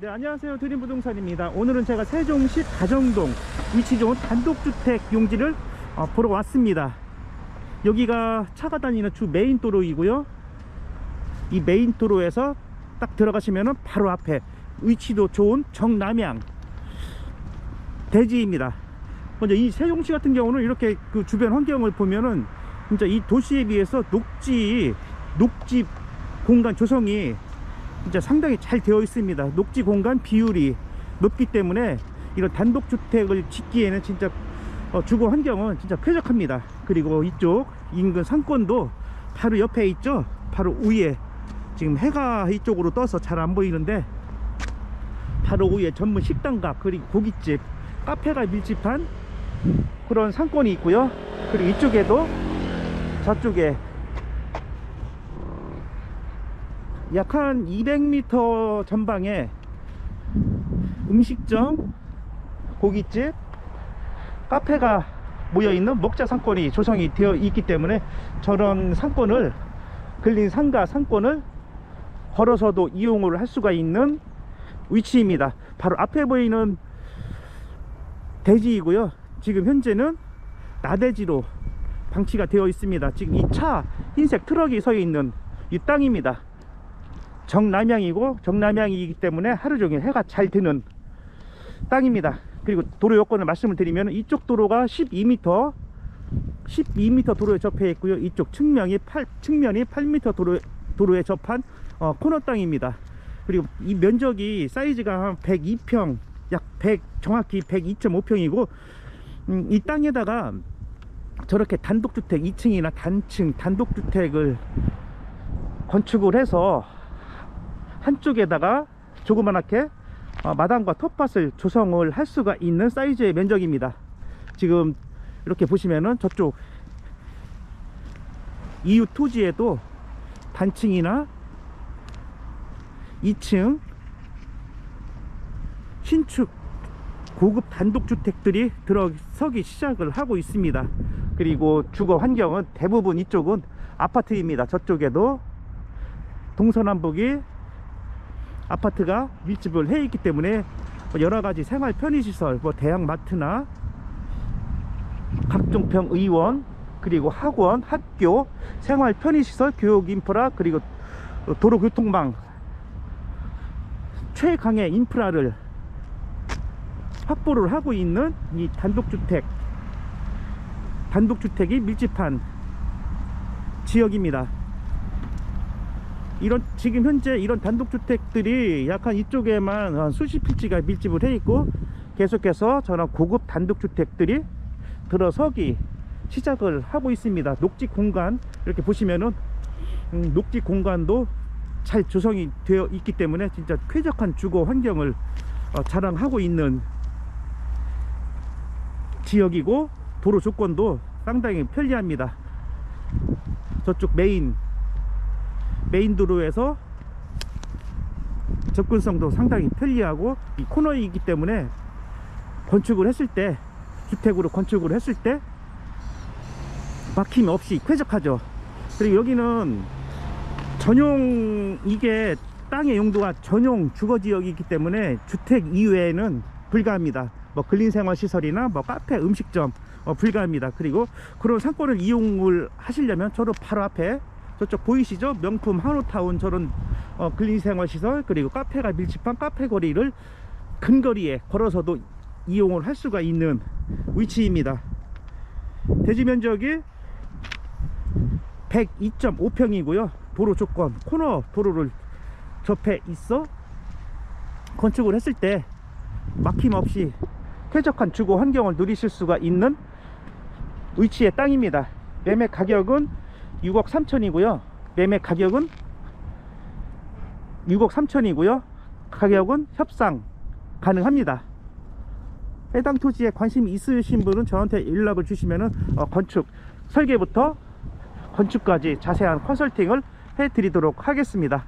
네, 안녕하세요. 드림부동산입니다. 오늘은 제가 세종시 가정동 위치 좋은 단독주택 용지를 어, 보러 왔습니다. 여기가 차가 다니는 주 메인 도로이고요. 이 메인 도로에서 딱 들어가시면은 바로 앞에 위치도 좋은 정남향 대지입니다. 먼저 이 세종시 같은 경우는 이렇게 그 주변 환경을 보면은 진짜 이 도시에 비해서 녹지 녹지 공간 조성이 진짜 상당히 잘 되어 있습니다. 녹지 공간 비율이 높기 때문에 이런 단독주택을 짓기에는 진짜 어, 주거 환경은 진짜 쾌적합니다. 그리고 이쪽 인근 상권도 바로 옆에 있죠. 바로 위에 지금 해가 이쪽으로 떠서 잘 안 보이는데 바로 위에 전문 식당가 그리고 고깃집 카페가 밀집한 그런 상권이 있고요. 그리고 이쪽에도 저쪽에 약 한 200m 전방에 음식점, 고깃집, 카페가 모여있는 먹자 상권이 조성이 되어 있기 때문에 저런 상권을 근린 상가 상권을 걸어서도 이용을 할 수가 있는 위치입니다. 바로 앞에 보이는 대지이고요. 지금 현재는 나대지로 방치가 되어 있습니다. 지금 이 차 흰색 트럭이 서 있는 이 땅입니다. 정남향이고 정남향이기 때문에 하루 종일 해가 잘 드는 땅입니다. 그리고 도로 요건을 말씀을 드리면 이쪽 도로가 12m 12m 도로에 접해 있고요. 이쪽 측면이 8 측면이 8m 도로 도로에 접한 어, 코너 땅입니다. 그리고 이 면적이 사이즈가 한 102평 약 100 정확히 102.5평이고 음, 이 땅에다가 저렇게 단독주택 2층이나 단층 단독주택을 건축을 해서 한쪽에다가 조그만하게 어, 마당과 텃밭을 조성을 할 수가 있는 사이즈의 면적입니다. 지금 이렇게 보시면은 저쪽 이웃 토지에도 단층이나 2층 신축 고급 단독주택들이 들어서기 시작을 하고 있습니다. 그리고 주거 환경은 대부분 이쪽은 아파트입니다. 저쪽에도 동서남북이 아파트가 밀집을 해 있기 때문에 뭐 여러 가지 생활 편의시설, 뭐 대형마트나 각종평 의원, 그리고 학원, 학교, 생활 편의시설, 교육 인프라, 그리고 도로교통망 최강의 인프라를 확보를 하고 있는 이 단독주택 단독주택이 밀집한 지역입니다. 이런 지금 현재 이런 단독주택들이 약간 이쪽에만 한 수십 필지가 밀집을 해 있고 계속해서 저런 고급 단독주택들이 들어서기 시작을 하고 있습니다. 녹지 공간 이렇게 보시면은 음, 녹지 공간도 잘 조성이 되어 있기 때문에 진짜 쾌적한 주거 환경을 어, 자랑하고 있는 지역이고 도로 조건도 상당히 편리합니다. 저쪽 메인 메인 도로에서 접근성도 상당히 편리하고 이 코너이기 때문에 건축을 했을 때 주택으로 건축을 했을 때 막힘 없이 쾌적하죠. 그리고 여기는 전용 이게 땅의 용도가 전용 주거 지역이기 때문에 주택 이외에는 불가합니다. 뭐 근린생활 시설이나 뭐 카페, 음식점 어, 불가합니다. 그리고 그런 상권을 이용을 하시려면 저로 바로 앞에 저쪽 보이시죠? 명품 한우타운 저런 어, 근린생활 시설 그리고 카페가 밀집한 카페 거리를 근거리에 걸어서도 이용을 할 수가 있는 위치입니다. 대지 면적이 102.5평이고요. 도로 조건 코너 도로를 접해 있어 건축을 했을 때 막힘없이 쾌적한 주거 환경을 누리실 수가 있는 위치의 땅입니다. 매매 가격은 6억 3천이고요. 매매 가격은 6억 3천이고요. 가격은 협상 가능합니다. 해당 토지에 관심이 있으신 분은 저한테 연락을 주시면은 어, 건축 설계부터 건축까지 자세한 컨설팅을 해드리도록 하겠습니다.